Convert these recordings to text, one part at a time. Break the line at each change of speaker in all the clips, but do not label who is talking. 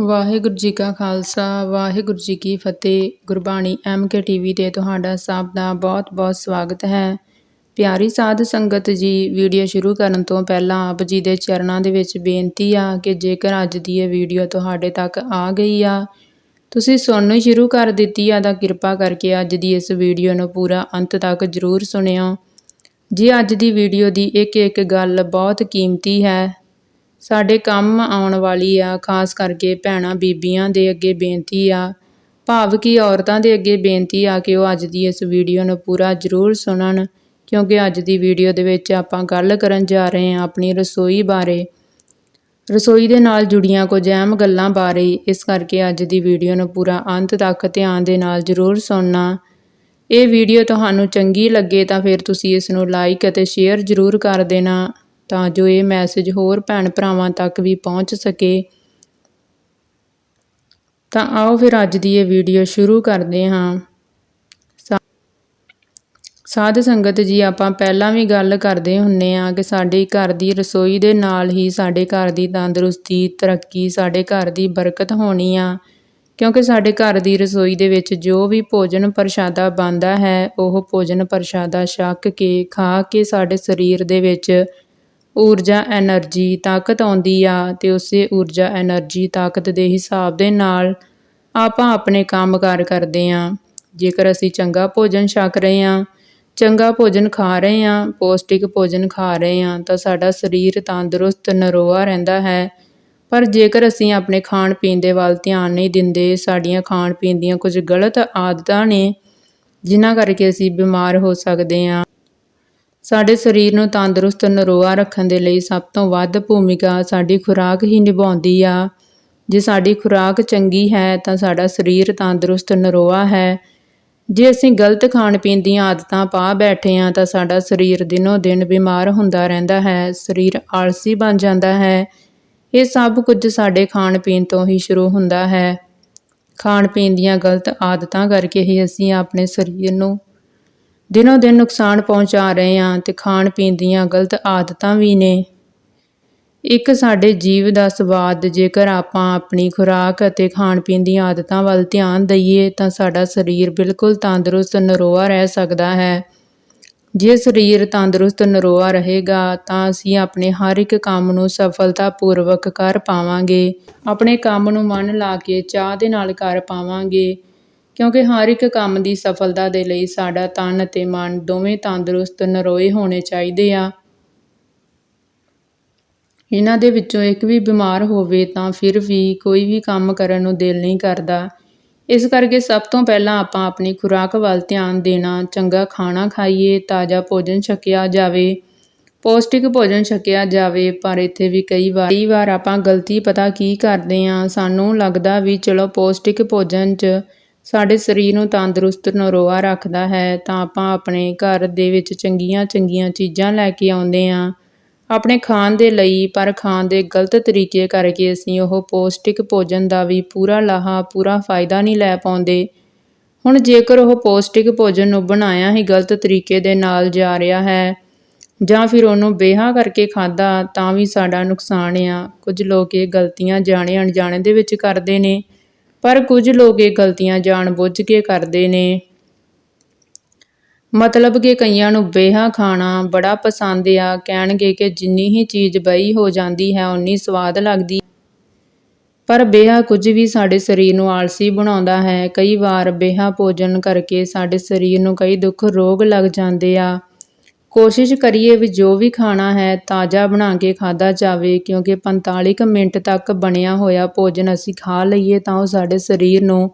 ਵਾਹਿਗੁਰੂ ਜੀ ਕਾ ਖਾਲਸਾ, ਵਾਹਿਗੁਰੂ ਜੀ ਕੀ ਫਤਿਹ। Gurbani M K TV ਤੇ ਤੁਹਾਡਾ ਸਭ ਦਾ ਬਹੁਤ-ਬਹੁਤ ਸਵਾਗਤ ਹੈ। ਪਿਆਰੀ ਸਾਧ ਸੰਗਤ ਜੀ, ਵੀਡੀਓ ਸ਼ੁਰੂ ਕਰਨ ਤੋਂ ਪਹਿਲਾਂ ਆਪ ਜੀ ਦੇ ਚਰਨਾਂ ਦੇ ਵਿੱਚ ਬੇਨਤੀ ਆ ਕਿ ਜੇਕਰ ਅੱਜ ਦੀ ਇਹ ਵੀਡੀਓ ਤੁਹਾਡੇ ਤੱਕ ਆ ਗਈ ਆ, ਤੁਸੀਂ ਸੁਣਨੀ ਸ਼ੁਰੂ ਕਰ ਦਿੱਤੀ ਆ ਤਾਂ ਕਿਰਪਾ ਕਰਕੇ ਅੱਜ ਦੀ ਇਸ ਵੀਡੀਓ ਨੂੰ ਪੂਰਾ ਅੰਤ ਤੱਕ ਜ਼ਰੂਰ ਸੁਣਿਓ। ਜੀ ਅੱਜ ਦੀ ਵੀਡੀਓ ਦੀ ਇੱਕ ਇੱਕ ਗੱਲ ਬਹੁਤ ਕੀਮਤੀ ਹੈ ਸਾਡੇ ਕੰਮ ਆਉਣ ਵਾਲੀ ਆ, ਖਾਸ ਕਰਕੇ ਭੈਣਾਂ ਬੀਬੀਆਂ ਦੇ ਅੱਗੇ ਬੇਨਤੀ ਆ। ਭਾਵ ਕਿ ਔਰਤਾਂ ਦੇ ਅੱਗੇ ਬੇਨਤੀ ਆ ਕਿ ਉਹ ਅੱਜ ਦੀ ਇਸ ਵੀਡੀਓ ਨੂੰ ਪੂਰਾ ਜ਼ਰੂਰ ਸੁਣਨ, ਕਿਉਂਕਿ ਅੱਜ ਦੀ ਵੀਡੀਓ ਦੇ ਵਿੱਚ ਆਪਾਂ ਗੱਲ ਕਰਨ ਜਾ ਰਹੇ ਹਾਂ ਆਪਣੀ ਰਸੋਈ ਬਾਰੇ। ਰਸੋਈ ਦੇ ਨਾਲ ਜੁੜੀਆਂ ਕੁਝ ਅਹਿਮ ਗੱਲਾਂ ਬਾਰੇ, ਇਸ ਕਰਕੇ ਅੱਜ ਦੀ ਵੀਡੀਓ ਨੂੰ ਪੂਰਾ ਅੰਤ ਤੱਕ ਧਿਆਨ ਦੇ ਨਾਲ ਜ਼ਰੂਰ ਸੁਣਨਾ। ਇਹ ਵੀਡੀਓ ਤੁਹਾਨੂੰ ਚੰਗੀ ਲੱਗੇ ਤਾਂ ਫਿਰ ਤੁਸੀਂ ਇਸ ਨੂੰ ਲਾਈਕ ਅਤੇ ਸ਼ੇਅਰ ਜ਼ਰੂਰ ਕਰ ਦੇਣਾ। ਤਾਂ ਜੋ ਇਹ ਮੈਸੇਜ ਹੋਰ ਭੈਣ ਭਰਾਵਾਂ ਤੱਕ ਵੀ ਪਹੁੰਚ ਸਕੇ। ਤਾਂ ਆਓ ਫਿਰ ਅੱਜ ਦੀ ਇਹ ਵੀਡੀਓ ਸ਼ੁਰੂ ਕਰਦੇ ਹਾਂ। ਸਾਧ ਸੰਗਤ ਜੀ, ਆਪਾਂ ਪਹਿਲਾਂ ਵੀ ਗੱਲ ਕਰਦੇ ਹੁੰਨੇ ਆ ਕਿ ਸਾਡੇ ਘਰ ਦੀ ਰਸੋਈ ਦੇ ਨਾਲ ਹੀ ਸਾਡੇ ਘਰ ਦੀ ਤੰਦਰੁਸਤੀ, ਤਰੱਕੀ, ਸਾਡੇ ਘਰ ਦੀ ਬਰਕਤ ਹੋਣੀ ਆ। ਕਿਉਂਕਿ ਸਾਡੇ ਘਰ ਦੀ ਰਸੋਈ ਦੇ ਵਿੱਚ ਜੋ ਵੀ ਭੋਜਨ ਪ੍ਰਸ਼ਾਦਾ ਬਣਦਾ ਹੈ, ਉਹ ਭੋਜਨ ਪ੍ਰਸ਼ਾਦਾ ਛੱਕ ਕੇ, ਖਾ ਕੇ ਸਾਡੇ ਸਰੀਰ ਦੇ ਵਿੱਚ ਊਰਜਾ, ਐਨਰਜੀ, ਤਾਕਤ ਆਉਂਦੀ ਆ ਤੇ ਉਸੇ ਊਰਜਾ, ਐਨਰਜੀ, ਤਾਕਤ ਦੇ ਹਿਸਾਬ ਦੇ ਨਾਲ ਆਪਾਂ ਆਪਣੇ ਕੰਮ ਕੰਮਕਾਰ ਕਰਦੇ ਆ। ਜੇਕਰ ਅਸੀਂ ਚੰਗਾ ਭੋਜਨ ਛਕ ਰਹੇ ਆ, ਚੰਗਾ ਭੋਜਨ ਖਾ ਰਹੇ ਆ, ਪੌਸ਼ਟਿਕ ਭੋਜਨ ਖਾ ਰਹੇ ਆ, ਤਾਂ ਸਾਡਾ ਸਰੀਰ ਤੰਦਰੁਸਤ, ਨਰੋਆ ਰਹਿੰਦਾ ਹੈ। ਪਰ ਜੇਕਰ ਅਸੀਂ ਆਪਣੇ ਖਾਣ ਪੀਣ ਦੇ ਵੱਲ ਧਿਆਨ ਨਹੀਂ ਦਿੰਦੇ, ਸਾਡੀਆਂ ਖਾਣ ਪੀਣ ਦੀਆਂ ਕੁਝ ਗਲਤ ਆਦਤਾਂ ਨੇ, ਜਿਨ੍ਹਾਂ ਕਰਕੇ ਅਸੀਂ ਬਿਮਾਰ ਹੋ ਸਕਦੇ ਹਾਂ ਸਾਡੇ ਸਰੀਰ ਨੂੰ ਤੰਦਰੁਸਤ ਨਰੋਆ ਰੱਖਣ ਦੇ ਲਈ ਸਭ ਤੋਂ ਵੱਧ ਭੂਮਿਕਾ ਸਾਡੀ ਖੁਰਾਕ ਹੀ ਨਿਭਾਉਂਦੀ ਆ। ਜੇ ਸਾਡੀ ਖੁਰਾਕ ਚੰਗੀ ਹੈ ਤਾਂ ਸਾਡਾ ਸਰੀਰ ਤੰਦਰੁਸਤ ਨਰੋਆ ਹੈ। ਜੇ ਅਸੀਂ ਗਲਤ ਖਾਣ ਪੀਣ ਦੀਆਂ ਆਦਤਾਂ ਪਾ ਬੈਠੇ ਆ ਤਾਂ ਸਾਡਾ ਸਰੀਰ ਦਿਨੋ ਦਿਨ ਬਿਮਾਰ ਹੁੰਦਾ ਰਹਿੰਦਾ ਹੈ, ਸਰੀਰ ਆਲਸੀ ਬਣ ਜਾਂਦਾ ਹੈ। ਇਹ ਸਭ ਕੁਝ ਸਾਡੇ ਖਾਣ ਪੀਣ ਤੋਂ ਹੀ ਸ਼ੁਰੂ ਹੁੰਦਾ ਹੈ। ਖਾਣ ਪੀਣ ਦੀਆਂ ਗਲਤ ਆਦਤਾਂ ਕਰਕੇ ਹੀ ਅਸੀਂ ਆਪਣੇ ਸਰੀਰ ਨੂੰ ਦਿਨੋ ਦਿਨ ਨੁਕਸਾਨ ਪਹੁੰਚਾ ਰਹੇ ਹਾਂ ਤੇ ਖਾਣ ਪੀਣ ਦੀਆਂ ਗਲਤ ਆਦਤਾਂ ਵੀ ਨੇ। ਇੱਕ ਸਾਡੇ ਜੀਵ ਦਾ ਸਵਾਦ, ਜੇਕਰ ਆਪਾਂ ਆਪਣੀ ਖੁਰਾਕ ਅਤੇ ਖਾਣ ਪੀਣ ਦੀਆਂ ਆਦਤਾਂ ਵੱਲ ਧਿਆਨ ਦਈਏ, ਤਾਂ ਸਾਡਾ ਸਰੀਰ ਬਿਲਕੁਲ ਤੰਦਰੁਸਤ ਨਰੋਆ ਰਹਿ ਸਕਦਾ ਹੈ। ਜੇ ਸਰੀਰ ਤੰਦਰੁਸਤ ਨਰੋਆ ਰਹੇਗਾ, ਤਾਂ ਅਸੀਂ ਆਪਣੇ ਹਰ ਇੱਕ ਕੰਮ ਨੂੰ ਸਫਲਤਾਪੂਰਵਕ ਕਰ ਪਾਵਾਂਗੇ। ਆਪਣੇ ਕੰਮ ਨੂੰ ਮਨ ਲਾ ਕੇ ਚਾਹ ਦੇ ਨਾਲ ਕਰ ਪਾਵਾਂਗੇ। ਕਿਉਂਕਿ ਹਰ ਇੱਕ ਕੰਮ ਦੀ ਸਫਲਤਾ ਦੇ ਲਈ ਸਾਡਾ ਤਨ ਅਤੇ ਮਨ ਦੋਵੇਂ ਤੰਦਰੁਸਤ, ਨਰੋਏ ਹੋਣੇ ਚਾਹੀਦੇ ਆ। ਇਹਨਾਂ ਦੇ ਵਿੱਚੋਂ ਇੱਕ ਵੀ ਬਿਮਾਰ ਹੋਵੇ ਤਾਂ ਫਿਰ ਵੀ ਕੋਈ ਵੀ ਕੰਮ ਕਰਨ ਨੂੰ ਦਿਲ ਨਹੀਂ ਕਰਦਾ। ਇਸ ਕਰਕੇ ਸਭ ਤੋਂ ਪਹਿਲਾਂ ਆਪਾਂ ਆਪਣੀ ਖੁਰਾਕ ਵੱਲ ਧਿਆਨ ਦੇਣਾ, ਚੰਗਾ ਖਾਣਾ ਖਾਈਏ, ਤਾਜ਼ਾ ਭੋਜਨ ਛਕਿਆ ਜਾਵੇ, ਪੌਸ਼ਟਿਕ ਭੋਜਨ ਛਕਿਆ ਜਾਵੇ, ਪਰ ਇੱਥੇ ਵੀ ਕਈ ਵਾਰ ਕਈ ਵਾਰ ਆਪਾਂ ਗਲਤੀ ਪਤਾ ਕੀ ਕਰਦੇ ਆ ਸਾਨੂੰ ਲੱਗਦਾ ਵੀ ਚਲੋ ਪੌਸ਼ਟਿਕ ਭੋਜਨ 'ਚ ਸਾਡੇ ਸਰੀਰ ਨੂੰ ਤੰਦਰੁਸਤ ਨਰੋਆ ਰੱਖਦਾ ਹੈ, ਤਾਂ ਆਪਾਂ ਆਪਣੇ ਘਰ ਦੇ ਵਿੱਚ ਚੰਗੀਆਂ ਚੰਗੀਆਂ ਚੀਜ਼ਾਂ ਲੈ ਕੇ ਆਉਂਦੇ ਆ ਆਪਣੇ ਖਾਣ ਦੇ ਲਈ, ਪਰ ਖਾਣ ਦੇ ਗਲਤ ਤਰੀਕੇ ਕਰਕੇ ਅਸੀਂ ਉਹ ਪੌਸ਼ਟਿਕ ਭੋਜਨ ਦਾ ਵੀ ਪੂਰਾ ਲਾਹਾ, ਪੂਰਾ ਫਾਇਦਾ ਨਹੀਂ ਲੈ ਪਾਉਂਦੇ। ਹੁਣ ਜੇਕਰ ਉਹ ਪੌਸ਼ਟਿਕ ਭੋਜਨ ਨੂੰ ਬਣਾਇਆ ਹੀ ਗਲਤ ਤਰੀਕੇ ਦੇ ਨਾਲ ਜਾ ਰਿਹਾ ਹੈ, ਜਾਂ ਫਿਰ ਉਹਨੂੰ ਬੇਹਾ ਕਰਕੇ ਖਾਦਾ ਤਾਂ ਵੀ ਸਾਡਾ ਨੁਕਸਾਨ ਆ। ਕੁਝ ਲੋਕ ਇਹ ਗਲਤੀਆਂ ਜਾਣੇ ਅਣਜਾਣੇ ਦੇ ਵਿੱਚ ਕਰਦੇ ਨੇ। ਪਰ ਕੁਝ ਲੋਕ ਇਹ ਗਲਤੀਆਂ ਜਾਣ ਬੁੱਝ ਕੇ ਕਰਦੇ ਨੇ। ਮਤਲਬ ਕਿ ਕਈਆਂ ਨੂੰ ਬੇਹਾ ਖਾਣਾ ਬੜਾ ਪਸੰਦ ਆ, ਕਹਿਣਗੇ ਕਿ ਜਿੰਨੀ ਹੀ ਚੀਜ਼ ਬਈ ਹੋ ਜਾਂਦੀ ਹੈ ਉਨੀ ਸਵਾਦ ਲੱਗਦੀ। ਪਰ ਬੇਹਾ ਕੁਝ ਵੀ ਸਾਡੇ ਸਰੀਰ ਨੂੰ ਆਲਸੀ ਬਣਾਉਂਦਾ ਹੈ। ਕਈ ਵਾਰ ਬੇਹਾ ਭੋਜਨ ਕਰਕੇ ਸਾਡੇ ਸਰੀਰ ਨੂੰ ਕਈ ਦੁੱਖ, ਰੋਗ ਲੱਗ ਜਾਂਦੇ ਆ। ਕੋਸ਼ਿਸ਼ ਕਰੀਏ ਵੀ ਜੋ ਵੀ ਖਾਣਾ ਹੈ ਤਾਜ਼ਾ ਬਣਾ ਕੇ ਖਾਦਾ ਜਾਵੇ, ਕਿਉਂਕਿ 45 ਕੁ ਮਿੰਟ ਤੱਕ ਬਣਿਆ ਹੋਇਆ ਭੋਜਨ ਅਸੀਂ ਖਾ ਲਈਏ ਤਾਂ ਉਹ ਸਾਡੇ ਸਰੀਰ ਨੂੰ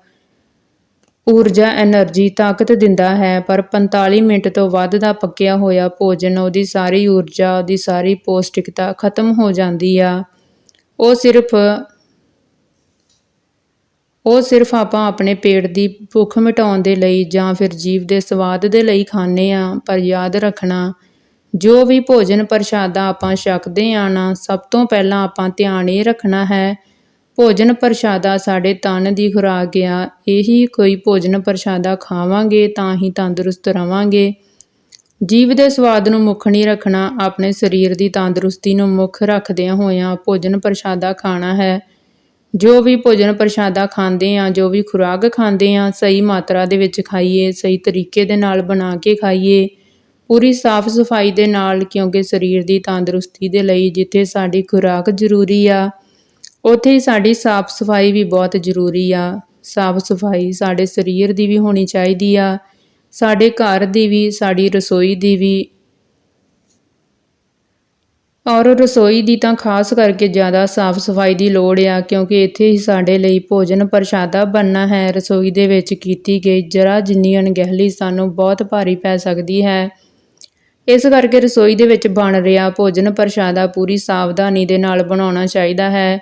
ਊਰਜਾ એનર્ਜੀ ਤਾਕਤ ਦਿੰਦਾ ਹੈ। ਪਰ 45 ਮਿੰਟ ਤੋਂ ਵੱਧ ਦਾ ਪੱਕਿਆ ਹੋਇਆ ਭੋਜਨ, ਉਹਦੀ ਸਾਰੀ ਊਰਜਾ, ਉਹਦੀ ਸਾਰੀ ਪੌਸ਼ਟਿਕਤਾ ਖਤਮ ਹੋ ਜਾਂਦੀ ਆ। ਉਹ ਸਿਰਫ ਉਹ ਸਿਰਫ ਆਪਾਂ ਆਪਣੇ ਪੇਟ ਦੀ ਭੁੱਖ ਮਿਟਾਉਣ ਦੇ ਲਈ ਜਾਂ ਫਿਰ ਜੀਵ ਦੇ ਸਵਾਦ ਦੇ ਲਈ ਖਾਂਦੇ ਆ ਪਰ ਯਾਦ ਰੱਖਣਾ, ਜੋ ਵੀ ਭੋਜਨ ਪ੍ਰਸ਼ਾਦਾ ਆਪਾਂ ਛਕਦੇ ਆ ਨਾ, ਸਭ ਤੋਂ ਪਹਿਲਾਂ ਆਪਾਂ ਧਿਆਨ ਇਹ ਰੱਖਣਾ ਹੈ, ਭੋਜਨ ਪ੍ਰਸ਼ਾਦਾ ਸਾਡੇ ਤਨ ਦੀ ਖੁਰਾਕ ਆ, ਇਹੀ ਕੋਈ ਭੋਜਨ ਪ੍ਰਸ਼ਾਦਾ ਖਾਵਾਂਗੇ ਤਾਂ ਹੀ ਤੰਦਰੁਸਤ ਰਵਾਂਗੇ। ਜੀਵ ਦੇ ਸਵਾਦ ਨੂੰ ਮੁੱਖ ਨਹੀਂ ਰੱਖਣਾ, ਆਪਣੇ ਸਰੀਰ ਦੀ ਤੰਦਰੁਸਤੀ ਨੂੰ ਮੁੱਖ ਰੱਖਦਿਆਂ ਹੋਇਆਂ ਭੋਜਨ ਪ੍ਰਸ਼ਾਦਾ ਖਾਣਾ ਹੈ। ਜੋ ਵੀ ਭੋਜਨ ਪ੍ਰਸ਼ਾਦਾ ਖਾਂਦੇ ਆ ਜੋ ਵੀ ਖੁਰਾਕ ਖਾਂਦੇ ਆ ਸਹੀ ਮਾਤਰਾ ਦੇ ਵਿੱਚ ਖਾਈਏ, ਸਹੀ ਤਰੀਕੇ ਦੇ ਨਾਲ ਬਣਾ ਕੇ ਖਾਈਏ, ਪੂਰੀ ਸਾਫ਼ ਸਫ਼ਾਈ ਦੇ ਨਾਲ, ਕਿਉਂਕਿ ਸਰੀਰ ਦੀ ਤੰਦਰੁਸਤੀ ਦੇ ਲਈ ਜਿੱਥੇ ਸਾਡੀ ਖੁਰਾਕ ਜ਼ਰੂਰੀ ਆ, ਉੱਥੇ ਹੀ ਸਾਡੀ ਸਾਫ਼ ਸਫ਼ਾਈ ਵੀ ਬਹੁਤ ਜ਼ਰੂਰੀ ਆ। ਸਾਫ਼ ਸਫ਼ਾਈ ਸਾਡੇ ਸਰੀਰ ਦੀ ਵੀ ਹੋਣੀ ਚਾਹੀਦੀ ਆ, ਸਾਡੇ ਘਰ ਦੀ ਵੀ, ਸਾਡੀ ਰਸੋਈ ਦੀ ਵੀ ਔਰ ਰਸੋਈ ਦੀ ਤਾਂ ਖਾਸ ਕਰਕੇ ਜ਼ਿਆਦਾ ਸਾਫ਼ ਸਫ਼ਾਈ ਦੀ ਲੋੜ ਆ, ਕਿਉਂਕਿ ਇੱਥੇ ਹੀ ਸਾਡੇ ਲਈ ਭੋਜਨ ਪ੍ਰਸ਼ਾਦਾ ਬਣਨਾ ਹੈ। ਰਸੋਈ ਦੇ ਵਿੱਚ ਕੀਤੀ ਗਈ ਜਰਾ ਜਿੰਨੀ ਅਣਗਹਿਲੀ ਸਾਨੂੰ ਬਹੁਤ ਭਾਰੀ ਪੈ ਸਕਦੀ ਹੈ। ਇਸ ਕਰਕੇ ਰਸੋਈ ਦੇ ਵਿੱਚ ਬਣ ਰਿਹਾ ਭੋਜਨ ਪ੍ਰਸ਼ਾਦਾ ਪੂਰੀ ਸਾਵਧਾਨੀ ਦੇ ਨਾਲ ਬਣਾਉਣਾ ਚਾਹੀਦਾ ਹੈ।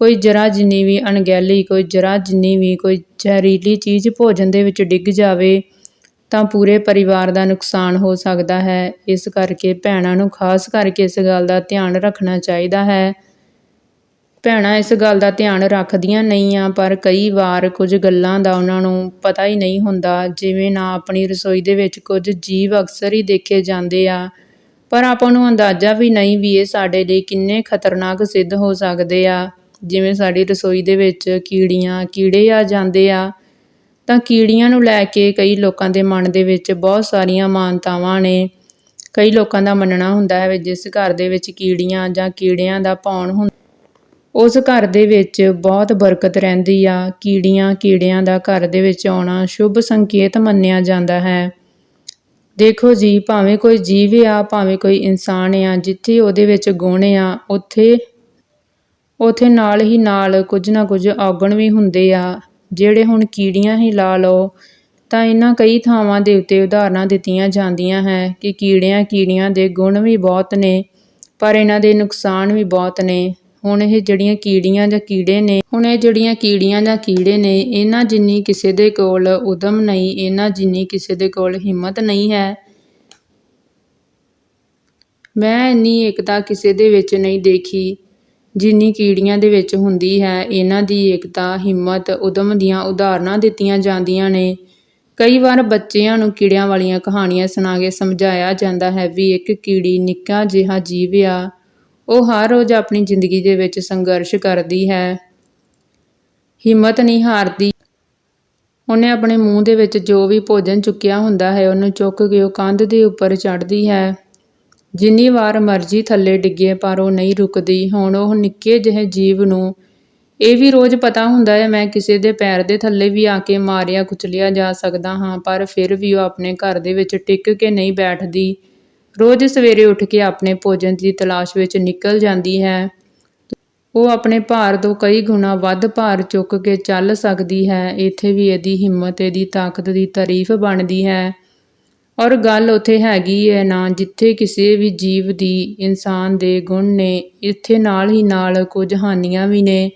ਕੋਈ ਜਰਾ ਜਿੰਨੀ ਵੀ ਅਣਗਹਿਲੀ, ਕੋਈ ਜਰਾ ਜਿੰਨੀ ਵੀ ਕੋਈ ਜ਼ਹਿਰੀਲੀ ਚੀਜ਼ ਭੋਜਨ ਦੇ ਵਿੱਚ ਡਿੱਗ ਜਾਵੇ ਤਾਂ ਪੂਰੇ ਪਰਿਵਾਰ ਦਾ ਨੁਕਸਾਨ ਹੋ ਸਕਦਾ ਹੈ। ਇਸ ਕਰਕੇ ਭੈਣਾਂ ਨੂੰ ਖਾਸ ਕਰਕੇ ਇਸ ਗੱਲ ਦਾ ਧਿਆਨ ਰੱਖਣਾ ਚਾਹੀਦਾ ਹੈ। ਭੈਣਾਂ ਇਸ ਗੱਲ ਦਾ ਧਿਆਨ ਰੱਖਦੀਆਂ ਨਹੀਂ ਆ ਪਰ ਕਈ ਵਾਰ ਕੁਝ ਗੱਲਾਂ ਦਾ ਉਹਨਾਂ ਨੂੰ ਪਤਾ ਹੀ ਨਹੀਂ ਹੁੰਦਾ। ਜਿਵੇਂ ਨਾ ਆਪਣੀ ਰਸੋਈ ਦੇ ਵਿੱਚ ਕੁਝ ਜੀਵ ਅਕਸਰ ਹੀ ਦੇਖੇ ਜਾਂਦੇ ਆ, ਪਰ ਆਪਾਂ ਨੂੰ ਅੰਦਾਜ਼ਾ ਵੀ ਨਹੀਂ ਵੀ ਇਹ ਸਾਡੇ ਲਈ ਕਿੰਨੇ ਖਤਰਨਾਕ ਸਿੱਧ ਹੋ ਸਕਦੇ ਆ। ਜਿਵੇਂ ਸਾਡੀ ਰਸੋਈ ਦੇ ਵਿੱਚ ਕੀੜੀਆਂ ਕੀੜੇ ਆ ਜਾਂਦੇ ਆ ਤਾਂ ਕੀੜੀਆਂ ਨੂੰ ਲੈ ਕੇ ਕਈ ਲੋਕਾਂ ਦੇ ਮਨ ਦੇ ਵਿੱਚ ਬਹੁਤ ਸਾਰੀਆਂ ਮਾਨਤਾਵਾਂ ਨੇ। ਕਈ ਲੋਕਾਂ ਦਾ ਮੰਨਣਾ ਹੁੰਦਾ ਹੈ ਵੀ ਜਿਸ ਘਰ ਦੇ ਵਿੱਚ ਕੀੜੀਆਂ ਜਾਂ ਕੀੜਿਆਂ ਦਾ ਭੌਣ ਹੁੰਦਾ ਉਸ ਘਰ ਦੇ ਵਿੱਚ ਬਹੁਤ ਬਰਕਤ ਰਹਿੰਦੀ ਆ। ਕੀੜੀਆਂ ਕੀੜਿਆਂ ਦਾ ਘਰ ਦੇ ਵਿੱਚ ਆਉਣਾ ਸ਼ੁਭ ਸੰਕੇਤ ਮੰਨਿਆ ਜਾਂਦਾ ਹੈ। ਦੇਖੋ ਜੀ, ਭਾਵੇਂ ਕੋਈ ਜੀਵ ਆ, ਭਾਵੇਂ ਕੋਈ ਇਨਸਾਨ ਆ, ਜਿੱਥੇ ਉਹਦੇ ਵਿੱਚ ਗੁਣ ਆ, ਉੱਥੇ ਉੱਥੇ ਨਾਲ ਹੀ ਨਾਲ ਕੁਝ ਨਾ ਕੁਝ ਔਗਣ ਵੀ ਹੁੰਦੇ ਆ। ਜਿਹੜੇ ਹੁਣ ਕੀੜੀਆਂ ਹੀ ਲਾ ਲਓ, ਤਾਂ ਇਹਨਾਂ ਕਈ ਥਾਵਾਂ ਦੇ ਉੱਤੇ ਉਦਾਹਰਨਾਂ ਦਿੱਤੀਆਂ ਜਾਂਦੀਆਂ ਹੈ ਕਿ ਕੀੜਿਆਂ ਕੀੜੀਆਂ ਦੇ ਗੁਣ ਵੀ ਬਹੁਤ ਨੇ, ਪਰ ਇਹਨਾਂ ਦੇ ਨੁਕਸਾਨ ਵੀ ਬਹੁਤ ਨੇ। ਹੁਣ ਇਹ ਜਿਹੜੀਆਂ ਕੀੜੀਆਂ ਜਾਂ ਕੀੜੇ ਨੇ, ਹੁਣ ਇਹ ਜਿਹੜੀਆਂ ਕੀੜੀਆਂ ਜਾਂ ਕੀੜੇ ਨੇ, ਇਹਨਾਂ ਜਿੰਨੀ ਕਿਸੇ ਦੇ ਕੋਲ ਉਦਮ ਨਹੀਂ, ਇਹਨਾਂ ਜਿੰਨੀ ਕਿਸੇ ਦੇ ਕੋਲ ਹਿੰਮਤ ਨਹੀਂ ਹੈ। ਮੈਂ ਇੰਨੀ ਏਕਤਾ ਕਿਸੇ ਦੇ ਵਿੱਚ ਨਹੀਂ ਦੇਖੀ। ਜਿੰਨੀ ਕੀੜੀਆਂ ਦੇ ਵਿੱਚ ਹੁੰਦੀ ਹੈ, ਇਹਨਾਂ ਦੀ ਏਕਤਾ, ਹਿੰਮਤ ਉਦਮ ਦੀਆਂ ਉਦਾਹਰਨਾਂ ਦਿੱਤੀਆਂ ਜਾਂਦੀਆਂ ਨੇ। ਕਈ ਵਾਰ ਬੱਚਿਆਂ ਨੂੰ ਕੀੜਿਆਂ ਵਾਲੀਆਂ ਕਹਾਣੀਆਂ ਸੁਣਾ ਕੇ ਸਮਝਾਇਆ ਜਾਂਦਾ ਹੈ ਵੀ ਇੱਕ ਕੀੜੀ ਨਿੱਕਾ ਜਿਹਾ ਜੀਵ ਆ। ਉਹ ਹਰ ਰੋਜ਼ ਆਪਣੀ ਜ਼ਿੰਦਗੀ ਦੇ ਵਿੱਚ ਸੰਘਰਸ਼ ਕਰਦੀ ਹੈ। ਹਿੰਮਤ ਨਹੀਂ ਹਾਰਦੀ। ਉਹਨੇ ਆਪਣੇ ਮੂੰਹ ਦੇ ਵਿੱਚ ਜੋ ਵੀ ਭੋਜਨ ਚੁੱਕਿਆ ਹੁੰਦਾ ਹੈ, ਉਹਨੂੰ ਚੁੱਕ ਕੇ ਉਹ ਕੰਧ ਦੇ ਉੱਪਰ ਚੜ੍ਹਦੀ ਹੈ। ਜਿੰਨੀ ਵਾਰ ਮਰਜ਼ੀ ਥੱਲੇ ਡਿੱਗੇ ਪਰ ਉਹ ਨਹੀਂ ਰੁਕਦੀ। ਹੁਣ ਉਹ ਨਿੱਕੇ ਜਿਹੇ ਜੀਵ ਨੂੰ, ਇਹ ਵੀ ਰੋਜ਼ ਪਤਾ ਹੁੰਦਾ ਹੈ, ਮੈਂ ਕਿਸੇ ਦੇ ਪੈਰ ਦੇ ਥੱਲੇ ਵੀ ਆ ਕੇ ਮਾਰਿਆ, ਕੁਚਲਿਆ ਜਾ ਸਕਦਾ ਹਾਂ, ਪਰ ਫਿਰ ਵੀ ਉਹ ਆਪਣੇ ਘਰ ਦੇ ਵਿੱਚ ਟਿਕ ਕੇ ਨਹੀਂ ਬੈਠਦੀ। ਰੋਜ਼ ਸਵੇਰੇ ਉੱਠ ਕੇ ਆਪਣੇ ਭੋਜਨ ਦੀ ਤਲਾਸ਼ ਵਿੱਚ ਨਿਕਲ ਜਾਂਦੀ ਹੈ। ਉਹ ਆਪਣੇ ਭਾਰ ਤੋਂ ਕਈ ਗੁਣਾ ਵੱਧ ਭਾਰ ਚੁੱਕ ਕੇ ਚੱਲ ਸਕਦੀ ਹੈ। ਇੱਥੇ ਵੀ ਇਹਦੀ ਹਿੰਮਤ, ਇਹਦੀ ਤਾਕਤ ਦੀ ਤਾਰੀਫ ਬਣਦੀ ਹੈ। ਔਰ ਗੱਲ ਉੱਥੇ ਹੈਗੀ ਹੈ ਨਾ, ਜਿੱਥੇ ਕਿਸੇ ਵੀ ਜੀਵ ਦੀ ਇਨਸਾਨ ਦੇ ਗੁਣ ਨੇ, ਇੱਥੇ ਨਾਲ ਹੀ ਨਾਲ ਕੁਝ ਹਾਨੀਆਂ ਵੀ ਨੇ,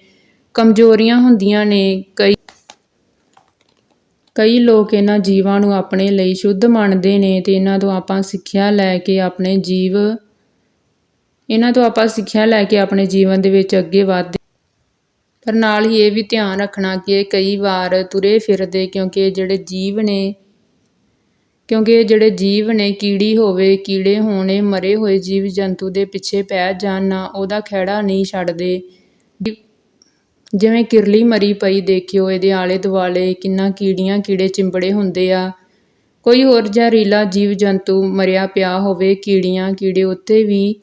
ਕਮਜ਼ੋਰੀਆਂ ਹੁੰਦੀਆਂ ਨੇ, ਕਈ ਕਈ ਲੋਕ ਇਹਨਾਂ ਜੀਵਾਂ ਨੂੰ ਆਪਣੇ ਲਈ ਸ਼ੁੱਧ ਮੰਨਦੇ ਨੇ ਤੇ ਇਹਨਾਂ ਤੋਂ ਆਪਾਂ ਸਿੱਖਿਆ ਲੈ ਕੇ ਆਪਣੇ ਜੀਵ ਇਹਨਾਂ ਤੋਂ ਆਪਾਂ ਸਿੱਖਿਆ ਲੈ ਕੇ ਆਪਣੇ ਜੀਵਨ ਦੇ ਵਿੱਚ ਅੱਗੇ ਵਧਦੇ ਪਰ ਨਾਲ ਹੀ ਇਹ ਵੀ ਧਿਆਨ ਰੱਖਣਾ ਕਿ ਕਈ ਵਾਰ ਤੁਰੇ ਫਿਰਦੇ ਕਿਉਂਕਿ ਜਿਹੜੇ ਜੀਵ ਨੇ ਕਿਉਂਕਿ ਇਹ ਜਿਹੜੇ ਜੀਵ ਨੇ, ਕੀੜੀ ਹੋਵੇ, ਕੀੜੇ ਹੋਣੇ, ਮਰੇ ਹੋਏ ਜੀਵ ਜੰਤੂ ਦੇ ਪਿੱਛੇ ਪੈ ਜਾਣ ਨਾ ਉਹਦਾ ਖਹਿੜਾ ਨਹੀਂ ਛੱਡਦੇ। ਜਿਵੇਂ ਕਿਰਲੀ ਮਰੀ ਪਈ ਦੇਖਿਓ, ਇਹਦੇ ਆਲੇ ਦੁਆਲੇ ਕਿੰਨਾ ਕੀੜੀਆਂ, ਕੀੜੇ ਚਿੰਬੜੇ ਹੁੰਦੇ ਆ। ਕੋਈ ਹੋਰ ਜ਼ਹਿਰੀਲਾ ਜੀਵ ਜੰਤੂ ਮਰਿਆ ਪਿਆ ਹੋਵੇ, ਕੀੜੀਆਂ, ਕੀੜੇ ਉੱਤੇ ਵੀ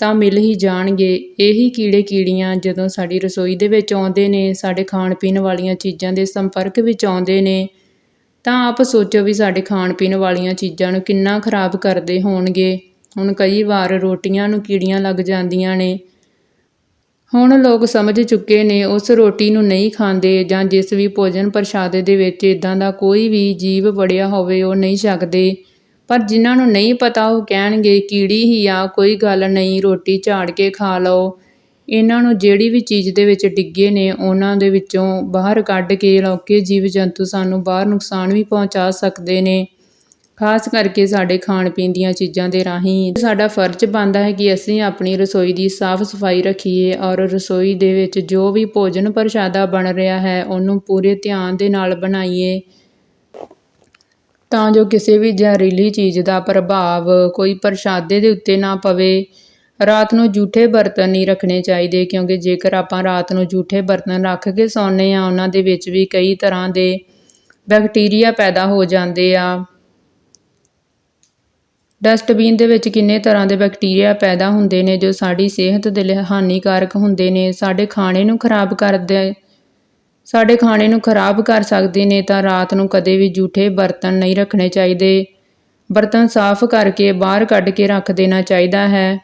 ਤਾਂ ਮਿਲ ਹੀ ਜਾਣਗੇ। ਇਹੀ ਕੀੜੇ ਕੀੜੀਆਂ ਜਦੋਂ ਸਾਡੀ ਰਸੋਈ ਦੇ ਵਿੱਚ ਆਉਂਦੇ ਨੇ, ਸਾਡੇ ਖਾਣ ਪੀਣ ਵਾਲੀਆਂ ਚੀਜ਼ਾਂ ਦੇ ਸੰਪਰਕ ਵਿੱਚ ਆਉਂਦੇ ਨੇ ਤਾਂ ਆਪ ਸੋਚੋ ਵੀ ਸਾਡੇ ਖਾਣ ਪੀਣ ਵਾਲੀਆਂ ਚੀਜ਼ਾਂ ਨੂੰ ਕਿੰਨਾ ਖਰਾਬ ਕਰਦੇ ਹੋਣਗੇ। ਹੁਣ ਕਈ ਵਾਰ ਰੋਟੀਆਂ ਨੂੰ ਕੀੜੀਆਂ ਲੱਗ ਜਾਂਦੀਆਂ ਨੇ। ਹੁਣ ਲੋਕ ਸਮਝ ਚੁੱਕੇ ਨੇ, ਉਸ ਰੋਟੀ ਨੂੰ ਨਹੀਂ ਖਾਂਦੇ ਜਾਂ ਜਿਸ ਵੀ ਭੋਜਨ ਪ੍ਰਸ਼ਾਦੇ ਦੇ ਵਿੱਚ ਇਦਾਂ ਦਾ ਕੋਈ ਵੀ ਜੀਵ ਵੜਿਆ ਹੋਵੇ, ਉਹ ਨਹੀਂ ਛਕਦੇ। ਪਰ ਜਿਨ੍ਹਾਂ ਨੂੰ ਨਹੀਂ ਪਤਾ, ਉਹ ਕਹਿਣਗੇ, ਕੀੜੀ ਹੀ ਆ, ਕੋਈ ਗੱਲ ਨਹੀਂ, ਰੋਟੀ ਝਾੜ ਕੇ ਖਾ ਲਓ। ਇਹਨਾਂ ਨੂੰ ਜਿਹੜੀ ਵੀ ਚੀਜ਼ ਦੇ ਵਿੱਚ ਡਿੱਗੇ ਨੇ, ਉਹਨਾਂ ਦੇ ਵਿੱਚੋਂ ਬਾਹਰ ਕੱਢ ਕੇ ਲੌਕੇ ਜੀਵ ਜੰਤੂ ਸਾਨੂੰ ਬਾਹਰ ਨੁਕਸਾਨ ਵੀ ਪਹੁੰਚਾ ਸਕਦੇ ਨੇ। ਖਾਸ ਕਰਕੇ ਸਾਡੇ ਖਾਣ ਪੀਣ ਦੀਆਂ ਚੀਜ਼ਾਂ ਦੇ ਰਾਹੀਂ। ਸਾਡਾ ਫਰਜ਼ ਬਣਦਾ ਹੈ ਕਿ ਅਸੀਂ ਆਪਣੀ ਰਸੋਈ ਦੀ ਸਾਫ਼ ਸਫ਼ਾਈ ਰੱਖੀਏ ਔਰ ਰਸੋਈ ਦੇ ਵਿੱਚ ਜੋ ਵੀ ਭੋਜਨ ਪ੍ਰਸ਼ਾਦਾ ਬਣ ਰਿਹਾ ਹੈ, ਉਹਨੂੰ ਪੂਰੇ ਧਿਆਨ ਦੇ ਨਾਲ ਬਣਾਈਏ। ਤਾਂ ਜੋ ਕਿਸੇ ਵੀ ਜ਼ਹਿਰੀਲੀ ਚੀਜ਼ ਦਾ ਪ੍ਰਭਾਵ ਕੋਈ ਪ੍ਰਸ਼ਾਦੇ ਦੇ ਉੱਤੇ ਨਾ ਪਵੇ ਰਾਤ ਨੂੰ ਜੂਠੇ ਬਰਤਨ ਨਹੀਂ ਰੱਖਣੇ ਚਾਹੀਦੇ ਕਿਉਂਕਿ ਜੇਕਰ ਆਪਾਂ ਰਾਤ ਨੂੰ ਜੂਠੇ ਬਰਤਨ ਰੱਖ ਕੇ ਸੌਂਦੇ ਆ ਉਹਨਾਂ ਦੇ ਵਿੱਚ ਵੀ ਕਈ ਤਰ੍ਹਾਂ ਦੇ ਬੈਕਟੀਰੀਆ ਪੈਦਾ ਹੋ ਜਾਂਦੇ ਆ। ਡਸਟਬਿਨ ਦੇ ਵਿੱਚ ਕਿੰਨੇ ਤਰ੍ਹਾਂ ਦੇ ਬੈਕਟੀਰੀਆ ਪੈਦਾ ਹੁੰਦੇ ਨੇ ਜੋ ਸਾਡੀ ਸਿਹਤ ਦੇ ਲਈ ਹਾਨੀਕਾਰਕ ਹੁੰਦੇ ਨੇ, ਸਾਡੇ ਖਾਣੇ ਨੂੰ ਖਰਾਬ ਕਰਦੇ, ਸਾਡੇ ਖਾਣੇ ਨੂੰ ਖਰਾਬ ਕਰ ਸਕਦੇ ਨੇ ਤਾਂ ਰਾਤ ਨੂੰ ਕਦੇ ਵੀ ਜੂਠੇ ਬਰਤਨ ਨਹੀਂ ਰੱਖਣੇ ਚਾਹੀਦੇ। ਬਰਤਨ ਸਾਫ਼ ਕਰਕੇ ਬਾਹਰ ਕੱਢ ਕੇ ਰੱਖ ਦੇਣਾ ਚਾਹੀਦਾ ਹੈ।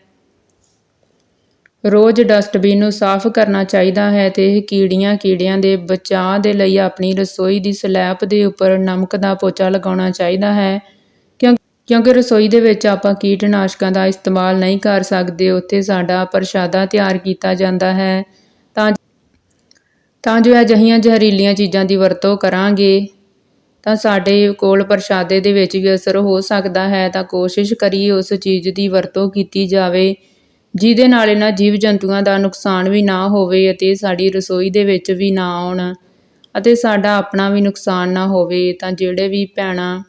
ਰੋਜ਼ ਡਸਟਬਿਨ ਨੂੰ ਸਾਫ਼ ਕਰਨਾ ਚਾਹੀਦਾ ਹੈ ਤੇ ਇਹ ਕੀੜੀਆਂ ਕੀੜਿਆਂ ਦੇ ਬਚਾਅ ਦੇ ਲਈ ਆਪਣੀ ਰਸੋਈ ਦੀ ਸਲੈਬ ਦੇ ਉੱਪਰ ਨਮਕ ਦਾ ਪੋਚਾ ਲਗਾਉਣਾ ਚਾਹੀਦਾ ਹੈ। ਕਿਉਂ ਕਿਉਂਕਿ ਰਸੋਈ ਦੇ ਵਿੱਚ ਆਪਾਂ ਕੀਟਨਾਸ਼ਕਾਂ ਦਾ ਇਸਤੇਮਾਲ ਨਹੀਂ ਕਰ ਸਕਦੇ, ਉੱਥੇ ਸਾਡਾ ਪ੍ਰਸ਼ਾਦਾ ਤਿਆਰ ਕੀਤਾ ਜਾਂਦਾ ਹੈ। ਤਾਂ ਤਾਂ ਜੋ ਅਜਿਹੀਆਂ ਜ਼ਹਿਰੀਲੀਆਂ ਚੀਜ਼ਾਂ ਦੀ ਵਰਤੋਂ ਕਰਾਂਗੇ, ਤਾਂ ਸਾਡੇ ਕੋਲ ਪ੍ਰਸ਼ਾਦੇ ਦੇ ਵਿੱਚ ਵੀ ਅਸਰ ਹੋ ਸਕਦਾ ਹੈ। ਤਾਂ ਕੋਸ਼ਿਸ਼ ਕਰੀਏ ਉਸ ਚੀਜ਼ ਦੀ ਵਰਤੋਂ ਕੀਤੀ ਜਾਵੇ। ਜਿਹਦੇ ਨਾਲ ਇਹਨਾਂ ਜੀਵ ਜੰਤੂਆਂ ਦਾ ਨੁਕਸਾਨ ਵੀ ਨਾ ਹੋਵੇ ਅਤੇ ਸਾਡੀ ਰਸੋਈ ਦੇ ਵਿੱਚ ਵੀ ਨਾ ਆਉਣ ਅਤੇ ਸਾਡਾ ਆਪਣਾ ਵੀ ਨੁਕਸਾਨ ਨਾ ਹੋਵੇ, ਤਾਂ ਜਿਹੜੇ ਵੀ ਭੈਣਾਂ,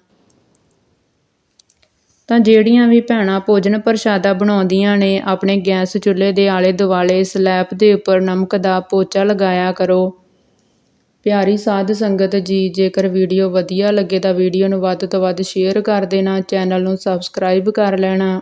ਤਾਂ ਜਿਹੜੀਆਂ ਵੀ ਭੈਣਾਂ ਭੋਜਨ ਪ੍ਰਸ਼ਾਦਾ ਬਣਾਉਂਦੀਆਂ ਨੇ, ਆਪਣੇ ਗੈਸ ਚੁੱਲ੍ਹੇ ਦੇ ਆਲੇ ਦੁਆਲੇ ਸਲੈਬ ਦੇ ਉੱਪਰ ਨਮਕ ਦਾ ਪੋਚਾ ਲਗਾਇਆ ਕਰੋ। ਪਿਆਰੀ ਸਾਧ ਸੰਗਤ ਜੀ, ਜੇਕਰ ਵੀਡੀਓ ਵਧੀਆ ਲੱਗੇ ਤਾਂ ਵੀਡੀਓ ਨੂੰ ਵੱਧ ਤੋਂ ਵੱਧ ਸ਼ੇਅਰ ਕਰ ਦੇਣਾ, ਚੈਨਲ ਨੂੰ ਸਬਸਕ੍ਰਾਈਬ ਕਰ ਲੈਣਾ।